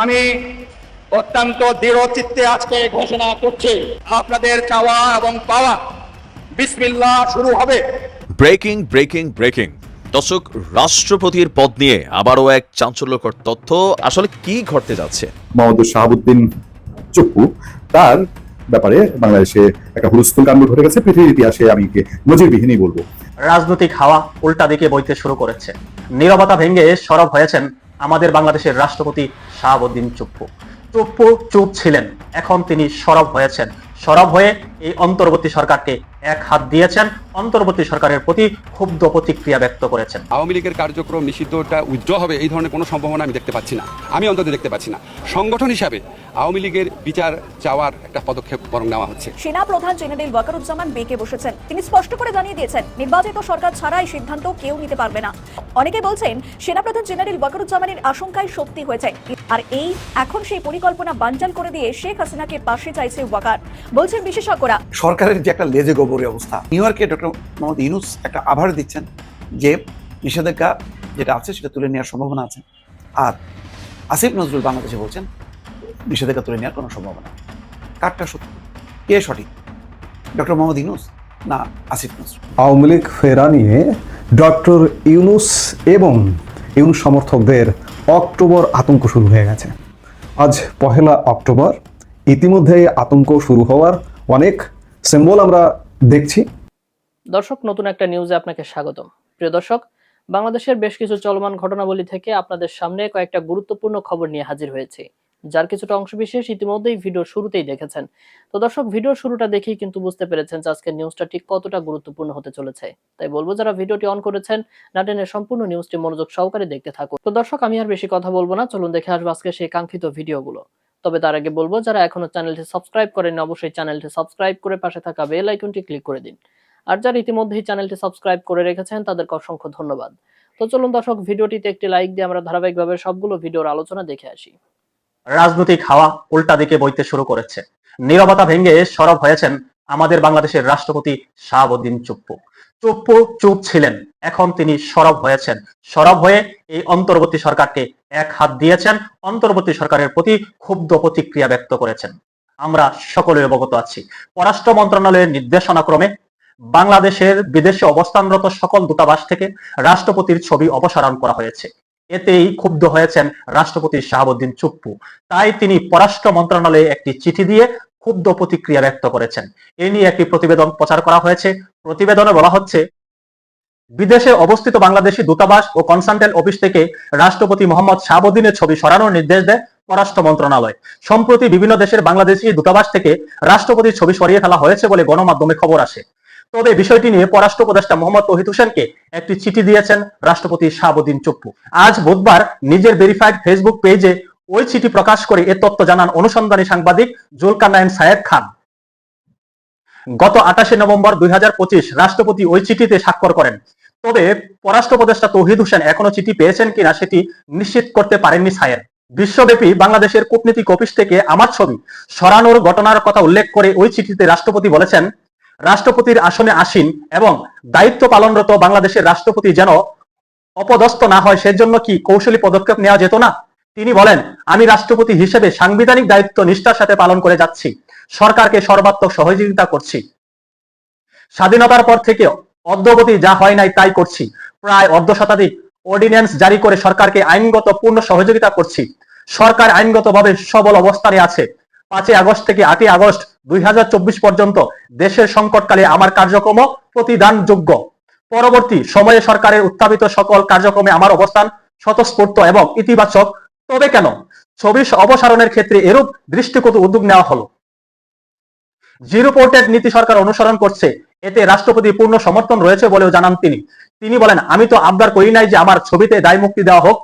আমি অত্যন্ত দৃঢ় চিত্তে আজকে ঘোষণা করছি। আপনাদের চাওয়া এবং পাওয়া বিসমিল্লাহ শুরু হবে। Breaking breaking breaking. দর্শক রাষ্ট্রপতির পদ নিয়ে আবারও এক চাঞ্চল্যকর তথ্য। আসলে কি ঘটতে যাচ্ছে? মোহাম্মদ শাহাবুদ্দিন চপ্পু তার ব্যাপারে বাংলাদেশে একটা হুলস্থুল কাণ্ড ঘটে গেছে। পৃথিবীর ইতিহাসে আমি নজিরবিহীনই বলব। রাজনৈতিক হাওয়া উল্টা দিকে বইতে শুরু করেছে। নীরবতা ভেঙে সরব হয়েছেন আমাদের বাংলাদেশের রাষ্ট্রপতি শাহাবুদ্দিন চুপ্পু। চুপ্পু চুপ ছিলেন। এখন তিনি সরব হয়েছেন। সরব হয়ে এই অন্তর্বর্তী সরকারকে এক হাত দিয়েছেন। অন্তর্বর্তী সরকারের প্রতি ক্ষুব্ধ প্রতিক্রিয়া ব্যক্ত করেছেন। আওয়ামী লীগের কার্যক্রম নিষিদ্ধটা উজ্জ্বল হবে এই ধরনের কোনো সম্ভাবনা আমি দেখতে পাচ্ছি না। আমি অন্তত দেখতে পাচ্ছি না। সংগঠন হিসাবে আওয়ামী লীগের বিচার চাওয়ার একটা পদক্ষেপ বরং নেওয়া হচ্ছে। সেনা প্রধান জেনারেল ওয়াকারুজ্জামান বেঁকে বসেছেন। তিনি স্পষ্ট করে জানিয়ে দিয়েছেন নির্বাচিত সরকার ছাড়া এই সিদ্ধান্ত কেউ নিতে পারবে না। অনেকে বলছেন সেনাপ্রধান জেনারেল ওয়াকারুজ্জামানের আশঙ্কায় সত্যি হয়েছে। আর এই এখন সেই পরিকল্পনা বানচাল করে দিয়ে শেখ হাসিনাকে পাশে চাইছে ওয়াকার। বলছেন বিশেষজ্ঞরা সরকারের যে একটা লেজে গোবরে অবস্থা। নিউ ইয়র্কে ডক্টর মোহাম্মদ ইউনুস একটা আভার দিচ্ছেন যে নিষেধাজ্ঞা যেটা আছে সেটা তুলে নেওয়ার সম্ভাবনা আছে। আর আসিফ নজরুল বাংলাদেশে বলছেন নিষেধাজ্ঞা তুলে নেওয়ার কোনো সম্ভাবনা। কারটা সত্য? কে সঠিক? ডক্টর মোহাম্মদ ইউনুস না আসিফ নজরুল? আওয়ামী লীগ ফেরা নিয়ে ডক্টর ইউনুস এবং ইউনুস সমর্থকদের অক্টোবর আতঙ্ক শুরু হয়ে গেছে। আজ পহেলা অক্টোবর ইতিমধ্যে আতঙ্ক শুরু হওয়ার অনেক সিম্বল আমরা দেখছি। দর্শক, নতুন একটা নিউজে আপনাকে স্বাগতম। প্রিয় দর্শক, বাংলাদেশের বেশ কিছু চলমান ঘটনাবলী থেকে আপনাদের সামনে কয়েকটা গুরুত্বপূর্ণ খবর নিয়ে হাজির হয়েছে। যার কিছুটা অংশবিশেষ ইতিমধ্যেই ভিডিও শুরুতেই দেখেছেন। তো দর্শক ভিডিও শুরুটা দেখেই কিন্তু বুঝতে পেরেছেন যে আজকের নিউজটা ঠিক কতটা গুরুত্বপূর্ণ হতে চলেছে। তাই বলব, যারা ভিডিওটি অন করেছেন নাটেনের সম্পূর্ণ নিউজটি মনোযোগ সহকারে দেখতে থাকুন। তো দর্শক, আমি আর বেশি কথা বলব না। চলুন দেখে আসব আজকে সেই কাঙ্ক্ষিত ভিডিওগুলো তবে তার আগে বলব, যারা এখনও চ্যানেলটি সাবস্ক্রাইব করেন অবশ্যই চ্যানেলটি সাবস্ক্রাইব করে পাশে থাকা বেল আইকনটি ক্লিক করে দিন। আর যারা ইতিমধ্যেই চ্যানেলটি সাবস্ক্রাইব করে রেখেছেন, তাদেরকে অসংখ্য ধন্যবাদ। তো চলুন দর্শক, ভিডিওটিতে একটি লাইক দিয়ে আমরা ধারাবাহিকভাবে সবগুলো ভিডিওর আলোচনা দেখে আসি। রাজনৈতিক হাওয়া উল্টা দিকে বইতে শুরু করেছে। নীরবতা ভেঙে সরব হয়েছেন আমাদের বাংলাদেশের রাষ্ট্রপতি শাহাবুদ্দিন চুপ্পু। চুপ্পু চুপ ছিলেন। এখন তিনি সরব হয়েছেন। সরব হয়ে এই অন্তর্বর্তী সরকারকে এক হাত দিয়েছেন। অন্তর্বর্তী সরকারের প্রতি ক্ষুব্ধ প্রতিক্রিয়া ব্যক্ত করেছেন। আমরা সকলে অবগত আছি। পররাষ্ট্র মন্ত্রণালয়ের নির্দেশনা ক্রমে বাংলাদেশের বিদেশে অবস্থানরত সকল দূতাবাস থেকে রাষ্ট্রপতির ছবি অপসারণ করা হয়েছে। এতেই ক্ষুব্ধ হয়েছেন রাষ্ট্রপতি শাহাবুদ্দিন চুপ্পু। তাই তিনি পররাষ্ট্র মন্ত্রণালয়ে একটি চিঠি দিয়ে ক্ষুব্ধ প্রতিক্রিয়া ব্যক্ত করেছেন। এ নিয়ে একটি প্রতিবেদন প্রচার করা হয়েছে। প্রতিবেদনে বলা হচ্ছে, বিদেশে অবস্থিত বাংলাদেশি দূতাবাস ও কনসালটেন্ট অফিস থেকে রাষ্ট্রপতি মোহাম্মদ শাহাবুদ্দিনের ছবি সরানোর নির্দেশ দেয় পররাষ্ট্র মন্ত্রণালয়। সম্প্রতি বিভিন্ন দেশের বাংলাদেশি দূতাবাস থেকে রাষ্ট্রপতির ছবি সরিয়ে ফেলা হয়েছে বলে গণমাধ্যমে খবর আসে। তবে বিষয়টি নিয়ে পররাষ্ট্র উপদেষ্টা মোহাম্মদ তহিদ হোসেনকে একটি চিঠি দিয়েছেন রাষ্ট্রপতি শাহাবুদ্দিন চুপ্পু। আজ বুধবার নিজের ভেরিফাইড ফেসবুক পেজে ওই চিঠি প্রকাশ করে এ তথ্য জানান অনুসন্ধানী সাংবাদিক জুলকানায়ন সায়েদ খান। গত আঠাশে নভেম্বর দুই হাজার পঁচিশ রাষ্ট্রপতি ওই চিঠিতে স্বাক্ষর করেন। তবে পররাষ্ট্র উপদেষ্টা তৌহিদ হোসেন এখনও চিঠি পেয়েছেন কিনা সেটি নিশ্চিত করতে পারেননি সায়ের বিশ্বব্যাপী বাংলাদেশের কূটনীতিক অফিস থেকে আমার ছবি সরানোর ঘটনার কথা উল্লেখ করে ওই চিঠিতে রাষ্ট্রপতি বলেছেন, রাষ্ট্রপতির আসনে আসীন এবং দায়িত্ব পালনরত বাংলাদেশের রাষ্ট্রপতি যেন অপদস্থ না হয় সেজন্য কি কৌশলী পদক্ষেপ নেওয়া যেত না? তিনি বলেন, আমি রাষ্ট্রপতি হিসেবে সাংবিধানিক দায়িত্ব নিষ্ঠার সাথে পালন করে যাচ্ছি। সরকারকে সর্বাত্মক সহযোগিতা করছি। স্বাধীনতার পর থেকে অদ্যবধি যা হয় নাই তাই করছি। প্রায় অর্ধ শতাধিক অর্ডিন্যান্স জারি করে সরকারকে আইনগত পূর্ণ সহযোগিতা করছি। সরকার আইনগতভাবে সবল অবস্থানে আছে। পাঁচই আগস্ট থেকে আটই আগস্ট দুই হাজার চব্বিশ পর্যন্ত দেশের সংকটকালে আমার কার্যক্রম প্রতিদানযোগ্য। পরবর্তী সময়ে সরকারের উত্থাপিত সকল কার্যক্রমে আমার অবস্থান স্বতঃস্ফূর্ত এবং ইতিবাচক তবে কেন? ছবি অবসারণের ক্ষেত্রে এরূপ দৃষ্টিগত উদ্যোগ নেওয়া হলো। জিরো পোর্টেড নীতি সরকার অনুসরণ করছে। এতে রাষ্ট্রপতি পূর্ণ সমর্থন রয়েছে বলেও জানান তিনি। তিনি বলেন, আমি তো আবদার করি নাই যে আমার ছবিতে দায় মুক্তি দেওয়া হোক।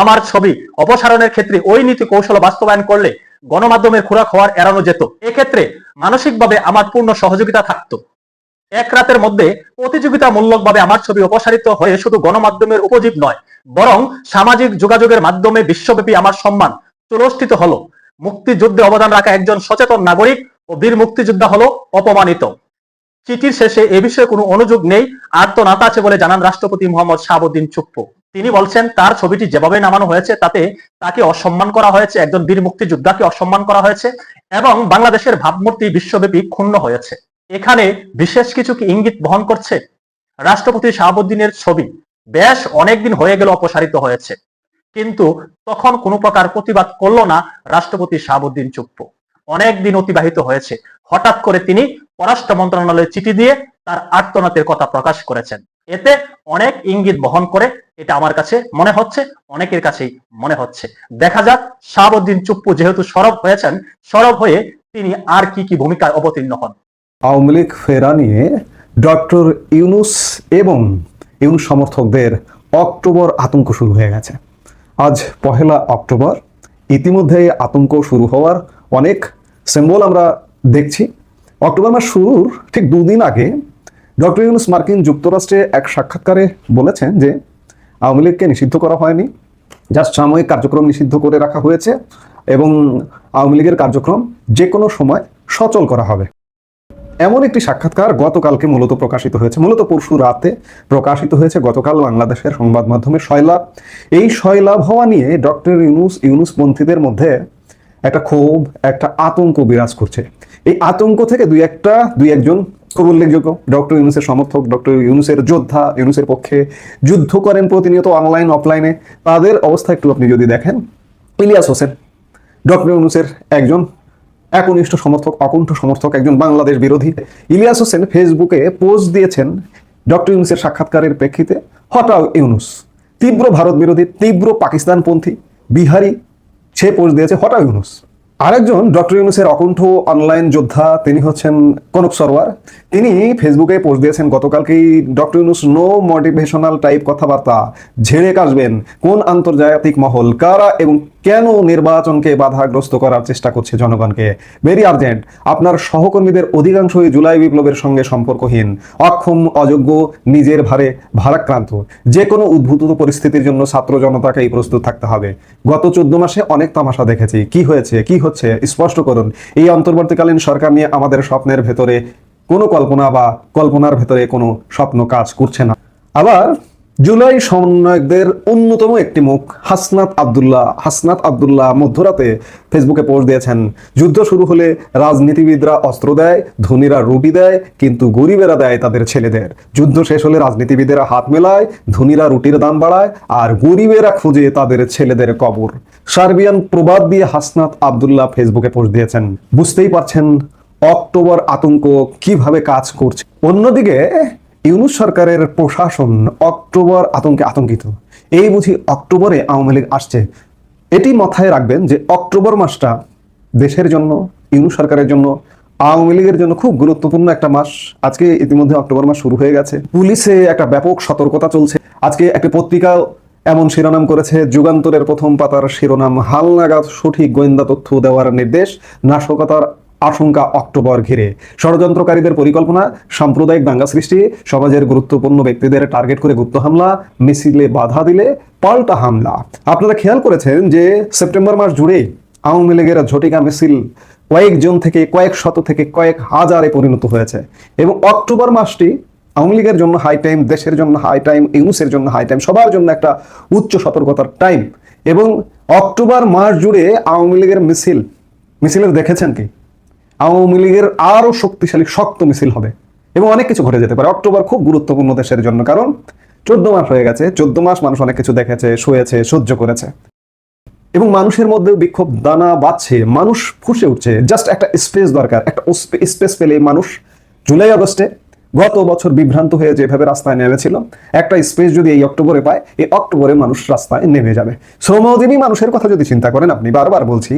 আমার ছবি অপসারণের ক্ষেত্রে ওই নীতি কৌশল বাস্তবায়ন করলে গণমাধ্যমের খোরাক হওয়ার এড়ানো যেত। এক্ষেত্রে মানসিকভাবে আমার পূর্ণ সহযোগিতা থাকতো। এক রাতের মধ্যে প্রতিযোগিতামূলক ভাবে আমার ছবি অপসারিত হয়ে শুধু গণমাধ্যমের উপজীব নয়, বরং সামাজিক যোগাযোগের মাধ্যমে বিশ্বব্যাপী আমার সম্মান চুরস্थित হলো। মুক্তিযুদ্ধে অবদান রাখা একজন সচেতন নাগরিক ও বীর মুক্তিযোদ্ধা হলো অপমানিত। চিঠির শেষে এ বিষয়ে কোনো অনুযোগ নেই, আর তো নাতা আছে বলে জানান রাষ্ট্রপতি মোহাম্মদ শাহাবুদ্দিন চুপ্পু। তিনি বলছেন, তার ছবিটি যেভাবে নামানো হয়েছে, তাতে তাকে অসম্মান করা হয়েছে, একজন বীর মুক্তিযোদ্ধাকে অসম্মান করা হয়েছে, এবং বাংলাদেশের ভাবমূর্তি বিশ্বব্যাপী ক্ষুণ্ণ হয়েছে। এখানে বিশেষ কিছু কি ইঙ্গিত বহন করছে? রাষ্ট্রপতি শাহাবুদ্দিনের ছবি, বেশ অনেকদিন হয়ে গেল অপসারিত হয়েছে। কিন্তু তখন কোনো প্রকার প্রতিবাদ করল না রাষ্ট্রপতি শাহাবুদ্দিন চুপ্প। অনেক দিন অতিবাহিত হয়েছে। হঠাৎ করে তিনি পররাষ্ট্র মন্ত্রণালয়ে চিঠি দিয়ে তার আর্তনাতের কথা প্রকাশ করেছেন। এতে অনেক ইঙ্গিত বহন করে এটা আমার কাছে মনে হচ্ছে, অনেকের কাছেই মনে হচ্ছে। দেখা যাক, শাহাবুদ্দিন চুপ্পু যেহেতু সরব হয়েছেন, সরব হয়ে তিনি আর কি কি ভূমিকায় অবতীর্ণ হন। আওয়ামী লীগ ফেরা নিয়ে ডক্টর ইউনুস এবং ইউনুস সমর্থকদের অক্টোবর আতঙ্ক শুরু হয়ে গেছে। আজ পহেলা অক্টোবর ইতিমধ্যে আতঙ্ক শুরু হওয়ার অনেক সিম্বল আমরা দেখছি। অক্টোবর মাস শুরুর ঠিক দুদিন আগে ডক্টর ইউনুস মার্কিন যুক্তরাষ্ট্রে এক সাক্ষাৎকারে বলেছেন যে আওয়ামী লীগকে নিষিদ্ধ করা হয়নি, জাস্ট সাময়িক কার্যক্রম নিষিদ্ধ করে রাখা হয়েছে এবং আওয়ামী লীগের কার্যক্রম যে কোনো সময় সচল করা হবে। এমন একটি সাক্ষাৎকার গতকালকে মূলত প্রকাশিত হয়েছে। মূলত পরশু রাতে প্রকাশিত হয়েছে। গতকাল বাংলাদেশের সংবাদ মাধ্যমে শয়লাভ এই শয়লাভ হওয়া নিয়ে ডক্টর ইউনুস ইউনুসপন্থীদের মধ্যে একটা ক্ষোভ, একটা আতঙ্ক বিরাজ করছে। এই আতঙ্ক থেকে দুই একটা, দুই একজন খুব উল্লেখযোগ্য ডক্টর ইউনুসের সমর্থক, ডক্টর ইউনুসের যোদ্ধা, ইউনুসের পক্ষে যুদ্ধ করেন প্রতিনিয়ত অনলাইন, অফলাইনে। তাদের অবস্থা একটু আপনি যদি দেখেন, ইলিয়াস হোসেন, ডক্টর ইউনুসের একজন একনিষ্ঠ সমর্থক, অকুণ্ঠ সমর্থক, একজন বাংলাদেশ বিরোধী। ইলিয়াস হোসেন ফেসবুকে পোস্ট দিয়েছেন, ডক্টর ইউনুসের সাক্ষাৎকারের প্রেক্ষিতে, হটাও ইউনুস, তীব্র ভারত বিরোধী, তীব্র পাকিস্তানপন্থী, বিহারি, সে পোস্ট দিয়েছে, হটাও ইউনুস। আরেকজন ডক্টর ইউনুসের অকুণ্ঠ অনলাইন যোদ্ধা, তিনি হচ্ছেন কনক সরওয়ার তিনি ফেসবুকে পোস্ট দিয়েছেন, গতকালকেই doctor Yunus no motivational type কথাবার্তা। ঝেড়ে কাশবেন, কোন আন্তর্জাতিক মহল, কারা এবং কেন নির্বাচনকে বাধাগ্রস্ত করার চেষ্টা করছে জনগণকে? ভেরি আর্জেন্ট আপনার সহকর্মীদের অধিকাংশই জুলাই বিপ্লবের সঙ্গে সম্পর্কহীন। অক্ষম, অযোগ্য, নিজের ভারে ভারাক্রান্ত। যে কোনো উদ্ভূত পরিস্থিতির জন্য ছাত্র জনতাকেই প্রস্তুত থাকতে হবে। গত চোদ্দ মাসে অনেক তামাশা দেখেছি। কি হয়েছে? কি হচ্ছে স্পষ্ট করুন এই অন্তর্বর্তীকালীন সরকার নিয়ে আমাদের স্বপ্নের ভেতরে কোনো কল্পনা বা কল্পনার ভেতরে কোনো স্বপ্ন কাজ করছে না। আবার জুলাই সমন্বয়কদের অন্যতম একটি মুখ হাসনাত আব্দুল্লাহ। হাসনাত আব্দুল্লাহ মধ্যরাতে ফেসবুকে পোস্ট দিয়েছেন, যুদ্ধ শুরু হলে রাজনীতিবিদরা অস্ত্র দেয়, ধনীরা রুটি দেয়, কিন্তু গরিবেরা দেয় তাদের ছেলেদের। যুদ্ধ শেষ হলে রাজনীতিবিদেরা হাত মেলায়, ধনীরা রুটির দাম বাড়ায়, আর গরিবেরা খুঁজে তাদের ছেলেদের কবর। সার্বিয়ান প্রবাদ দিয়ে হাসনাত আব্দুল্লাহ ফেসবুকে পোস্ট দিয়েছেন, বুঝতেই পারছেন, অক্টোবর আতঙ্ক কীভাবে কাজ করছে। অন্যদিকে ইউনুস সরকারের প্রশাসন অক্টোবর আতঙ্কে আতঙ্কিত। এই বুঝি অক্টোবরে আওয়ামী লীগ আসছে। এটি মাথায় রাখবেন যে অক্টোবর মাসটা দেশের জন্য, ইউনুস সরকারের জন্য, আওয়ামী লীগের জন্য খুব গুরুত্বপূর্ণ একটা মাস। আজকে ইতিমধ্যে অক্টোবর মাস শুরু হয়ে গেছে। পুলিশে একটা ব্যাপক সতর্কতা চলছে। আজকে একটা পত্রিকা এমন শিরোনাম করেছে, যুগান্তরের প্রথম পাতার শিরোনাম, হালনাগাদ সঠিক গোয়েন্দা তথ্য দেওয়ার নির্দেশ, নাশকতার আশঙ্কা অক্টোবর ঘিরে। ষড়যন্ত্রকারীদের পরিকল্পনা, সাম্প্রদায়িক দাঙ্গা সৃষ্টি, সমাজের গুরুত্বপূর্ণ ব্যক্তিদের টার্গেট করে গুপ্ত হামলা, মিছিলে বাধা দিলে পাল্টা হামলা। আপনারা খেয়াল করেছেন যে সেপ্টেম্বর মাস জুড়েই আওয়ামী লীগের ঝটিকা মিছিল কয়েকজন থেকে কয়েক শত থেকে কয়েক হাজারে পরিণত হয়েছে এবং অক্টোবর মাসটি আওয়ামী লীগের জন্য হাই টাইম দেশের জন্য হাই টাইম ইউনুসের জন্য হাই টাইম সবার জন্য একটা উচ্চ সতর্কতার টাইম এবং অক্টোবর মাস জুড়ে আওয়ামী লীগের মিছিল, মিছিলের দেখেছেন কি? আওয়ামী লীগের আরও শক্তিশালী শক্ত মিছিল হবে এবং অনেক কিছু ঘটে যেতে পারে। অক্টোবর খুব গুরুত্বপূর্ণ দেশের জন্য, কারণ চোদ্দ মাস হয়ে গেছে, চোদ্দ মাস মানুষ অনেক কিছু দেখেছে, শুয়েছে, সহ্য করেছে। এবং মানুষের মধ্যে বিক্ষোভ দানা বাঁচছে মানুষ ফুসে উঠছে। জাস্ট একটা স্পেস দরকার, একটা স্পেস পেলে মানুষ। জুলাই আগস্টে গত বছর বিভ্রান্ত হয়ে যেভাবে রাস্তায় নেমেছিল, একটা স্পেস যদি এই অক্টোবরে পায়, এই অক্টোবরে মানুষ রাস্তায় নেমে যাবে। শ্রমজীবী মানুষের কথা যদি চিন্তা করেন আপনি, বারবার বলছি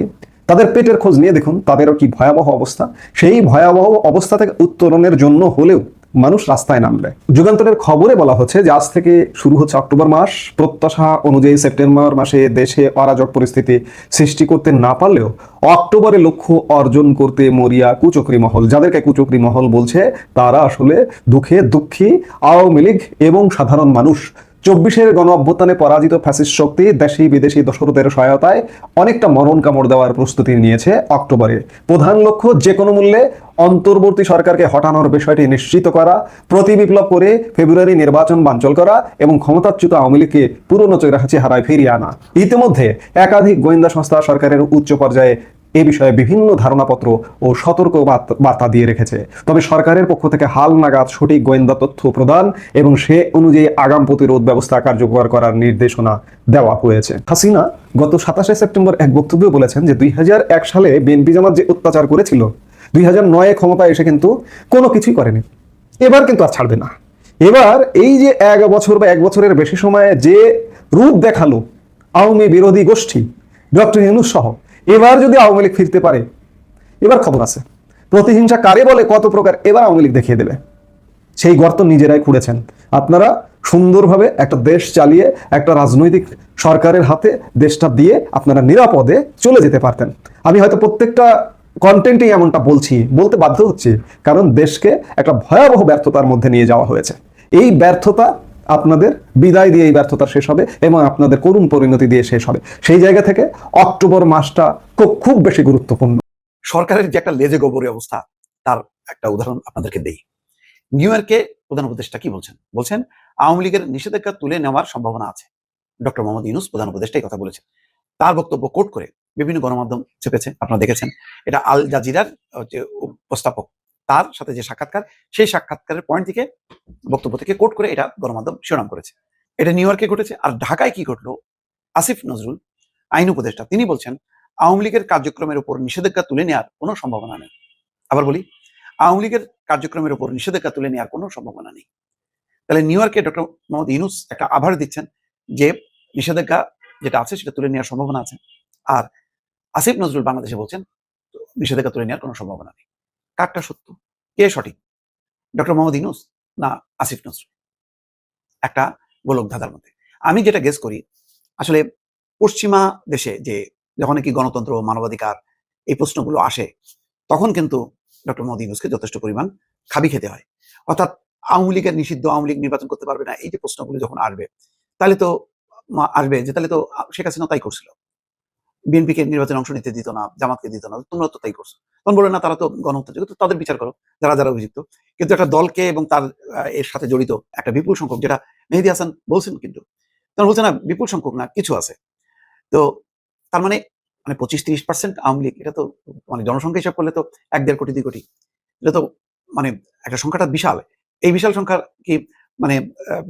তাদের পেটের খোঁজ নিয়ে দেখুন, তাদেরও কি ভয়াবহ অবস্থা? সেই ভয়াবহ অবস্থা থেকে উত্তরণের জন্য হলেও মানুষ রাস্তায় নামবে। যুগান্তরের খবরে বলা হচ্ছে যে আজ থেকে শুরু হচ্ছে অক্টোবর মাস। প্রত্যাশা অনুযায়ী সেপ্টেম্বর মাসে দেশে অরাজক পরিস্থিতি সৃষ্টি করতে না পারলেও অক্টোবরে লক্ষ্য অর্জন করতে মরিয়া কুচক্রি মহল। যাদেরকে কুচক্রি মহল বলছে, তারা আসলে দুঃখে দুঃখী, আওয়ামী লীগ এবং সাধারণ মানুষ চব্বিশের গণ অভ্যুত্থানে পরাজিত ফ্যাসিস্ট শক্তি দেশি বিদেশি দোসরদের সহায়তায় অনেকটা মরণ কামড় দেওয়ার প্রস্তুতি নিয়েছে অক্টোবরে। প্রধান লক্ষ্য যে কোনো মূল্যে অন্তর্বর্তী সরকারকে হটানোর বিষয়টি নিশ্চিত করা, প্রতি বিপ্লব করে ফেব্রুয়ারি নির্বাচন বাঞ্চল করা এবং ক্ষমতাচ্যুত আওয়ামী লীগকে পুরনো চৈরাহাচি হারায় ফিরিয়ে আনা। ইতিমধ্যে একাধিক গোয়েন্দা সংস্থা সরকারের উচ্চ পর্যায়ে এ বিষয়ে বিভিন্ন ধারণাপত্র ও সতর্ক বার্তা- দিয়ে রেখেছে। তবে সরকারের পক্ষ থেকে হাল নাগাদ সঠিক গোয়েন্দা তথ্য প্রদান এবং সে অনুযায়ী আগাম প্রতিরোধ ব্যবস্থা কার্যকর করার নির্দেশনা দেওয়া হয়েছে। হাসিনা গত সাতাশে সেপ্টেম্বর এক বক্তব্যে বলেছেন যে দুই হাজার এক সালে বিএনপি জামাত যে অত্যাচার করেছিল, দুই হাজার নয়ে ক্ষমতায় এসে কিন্তু কোনো কিছুই করেনি। এবার কিন্তু আর ছাড়বে না। এবার এই যে এক বছর বা এক বছরের বেশি সময়ে যে রূপ দেখাল আওয়ামী বিরোধী গোষ্ঠী, ডক্টর ইউনুস সহ এবার যদি আওয়ামী লীগ ফিরতে পারে, এবার খবর আছে। প্রতিহিংসা কারে বলে, কত প্রকার, এবার আওয়ামী লীগ দেখিয়ে দেবে। সেই গর্ত নিজেরাই খুঁড়েছেন। আপনারা সুন্দরভাবে একটা দেশ চালিয়ে, একটা রাজনৈতিক সরকারের হাতে দেশটা দিয়ে আপনারা নিরাপদে চলে যেতে পারতেন। আমি হয়তো প্রত্যেকটা কন্টেন্টেই এমনটা বলছি, বলতে বাধ্য হচ্ছি, কারণ দেশকে একটা ভয়াবহ ব্যর্থতার মধ্যে নিয়ে যাওয়া হয়েছে। এই ব্যর্থতা আপনাদের বিদায় দিয়ে এই ব্যর্থতা শেষ হবে এবং আপনাদের করুণ পরিণতি দিয়ে শেষ হবে। সেই জায়গা থেকে অক্টোবর মাসটা খুব খুব বেশি গুরুত্বপূর্ণ। সরকারের যে একটা লেজে গোবরে অবস্থা, তার একটা উদাহরণ আপনাদেরকে দেই। নিউ ইয়র্কে প্রধান উপদেষ্টা কি বলছেন? বলছেন, আওয়ামী লীগের নিষেধাজ্ঞা তুলে নেওয়ার সম্ভাবনা আছে। ডক্টর মোহাম্মদ ইউনুস, প্রধান উপদেষ্টা, এই কথা বলেছেন। তার বক্তব্য কোট করে বিভিন্ন গণমাধ্যম চেপেছে, আপনারা দেখেছেন। এটা আল জাজিরার যে উপস্থাপক তার সাথে যে সাক্ষাৎকার, সেই সাক্ষাৎকারের পয়েন্ট থেকে বক্তব্য থেকে কোট করে এটা গণমাধ্যম শিরোনাম করেছে। এটা নিউ ইয়র্কে ঘটেছে। আর ঢাকায় কি ঘটলো? আসিফ নজরুল, আইন উপদেষ্টা, তিনি বলছেন, আওয়ামী লীগের কার্যক্রমের উপর নিষেধাজ্ঞা তুলে নেওয়ার কোনো সম্ভাবনা নেই। আবার বলি, আওয়ামী লীগের কার্যক্রমের উপর নিষেধাজ্ঞা তুলে নেওয়ার কোনো সম্ভাবনা নেই। তাহলে নিউ ইয়র্কে ডক্টর মোহাম্মদ ইউনুস একটা আভার দিচ্ছেন যে নিষেধাজ্ঞা যেটা আছে সেটা তুলে নেওয়ার সম্ভাবনা আছে। আর আসিফ নজরুল বাংলাদেশে বলছেন, নিষেধাজ্ঞা তুলে নেওয়ার কোনো সম্ভাবনা নেই। কারটা সত্য? কে সঠিক? ডক্টর মোহাম্মদ ইউনুস না আসিফ নজরুল? একটা গোলক ধাঁধার মধ্যে। আমি যেটা গেস করি, আসলে পশ্চিমা দেশে যে যখন কি গণতন্ত্র মানবাধিকার এই প্রশ্নগুলো আসে, তখন কিন্তু ডক্টর মোদী ইউনুসকে যথেষ্ট পরিমাণ খাবি খেতে হয়। অর্থাৎ আওয়ামী লীগের নিষিদ্ধ আওয়ামী লীগ নির্বাচন করতে পারবে না, এই যে প্রশ্নগুলো যখন আসবে, তাহলে তো আসবে যে তাহলে তো শেখ হাসিনা তাই করছিল। বিএনপিকে নির্বাচনে অংশ নিতে দিত না জামাতকে দিত না তোমরা তো তাই করছ। তখন বলল না তারা তো গণহত্যা যোগ্য, তাদের বিচার করো যারা যারা অভিযুক্ত। কিন্তু একটা দলকে এবং তার এর সাথে জড়িত একটা বিপুল সংখ্যক যেটা মেহেদি হাসান বলছেন কিন্তু তখন বলছে না বিপুল সংখ্যক না কিছু আছে। তো তার মানে মানে পঁচিশ তিরিশ পার্সেন্ট আওয়ামী লীগ এটা তো মানে জনসংখ্যা হিসাব করলে তো এক দেড় কোটি দুই কোটি এটা তো মানে একটা সংখ্যাটা বিশাল। এই বিশাল সংখ্যা কি মানে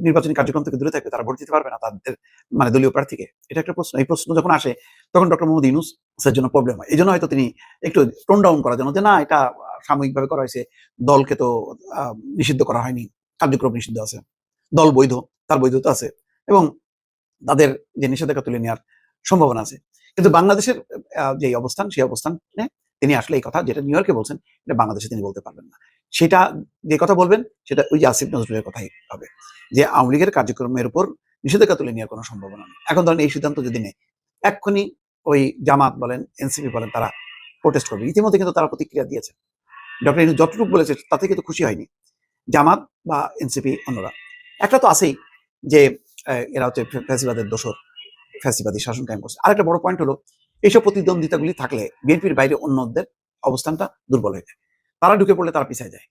নির্বাচনী কার্যক্রম থেকে দূরে থাকবে তারা ভোট দিতে পারবে না তাদের মানে দলীয় প্রার্থীকে। এটা একটা প্রশ্ন। এই প্রশ্ন যখন আসে, তখন ডক্টর মোহাম্মদ ইউনুস এর জন্য প্রবলেম হয়। এই জন্য হয়তো তিনি একটু টোন ডাউন করার জন্য যে, না, এটা সাময়িকভাবে করা হয়েছে। দলকে তো নিষিদ্ধ করা হয়নি। কার্যক্রম নিষিদ্ধ আছে। দল বৈধ, তার বৈধতা আছে। এবং তাদের যে নিষেধাজ্ঞা তুলে নেওয়ার সম্ভাবনা আছে। কিন্তু বাংলাদেশের যে অবস্থান, সেই অবস্থানে তিনি আসলে এই কথা যেটা নিউ ইয়র্কে বলছেন, এটা বাংলাদেশে তিনি বলতে পারবেন না। সেটা যে কথা বলবেন, সেটা ওই যে আসিফ নজরুলের কথাই হবে যে আওয়ামী লীগের কার্যক্রমের উপর নিষেধাজ্ঞা তুলে নেওয়ার কোনো সম্ভাবনা নেই। এখন ধরেন এই সিদ্ধান্ত যদি নেই এক্ষুনি ওই জামাত বলেন এনসিপি বলেন, তারা প্রোটেস্ট করবে। ইতিমধ্যে কিন্তু তারা প্রতিক্রিয়া দিয়েছে ডক্টর ইউনূস যতটুকু বলেছে, তাতে কিন্তু খুশি হয়নি। জামাত বা এনসিপি অন্যরা। একটা তো আছেই যে এরা হচ্ছে ফ্যা- ফ্যাসিবাদের দোষর, ফ্যাসিবাদী শাসন কায়েম করছে। আরেকটা বড় পয়েন্ট হলো এইসব প্রতিদ্বন্দ্বিতাগুলি থাকলে বিএনপির বাইরে অন্যদের অবস্থানটা দুর্বল হয়ে যায়। তারা ঢুকে পড়লে তারা পিছিয়ে যায়।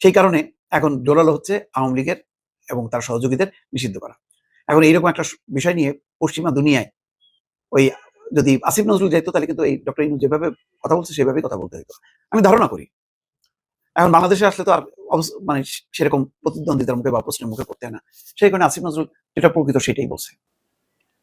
সেই কারণে এখন জোরালো হচ্ছে আওয়ামী লীগের এবং তার সহযোগীদের নিষিদ্ধ করা। এখন এইরকম একটা বিষয় নিয়ে পশ্চিমা দুনিয়ায় ওই যদি আসিফ নজরুল যাইতো তাহলে কিন্তু এই ডক্টর ইনু যেভাবে কথা বলছে, সেভাবেই কথা বলতে হতো আমি ধারণা করি। এখন বাংলাদেশে আসলে তো আর মানে সেরকম প্রতিদ্বন্দ্বিতার মুখে বা প্রশ্নের মুখে পড়তে হয় না। সেই কারণে আসিফ নজরুল যেটা প্রকৃত সেটাই বলছে।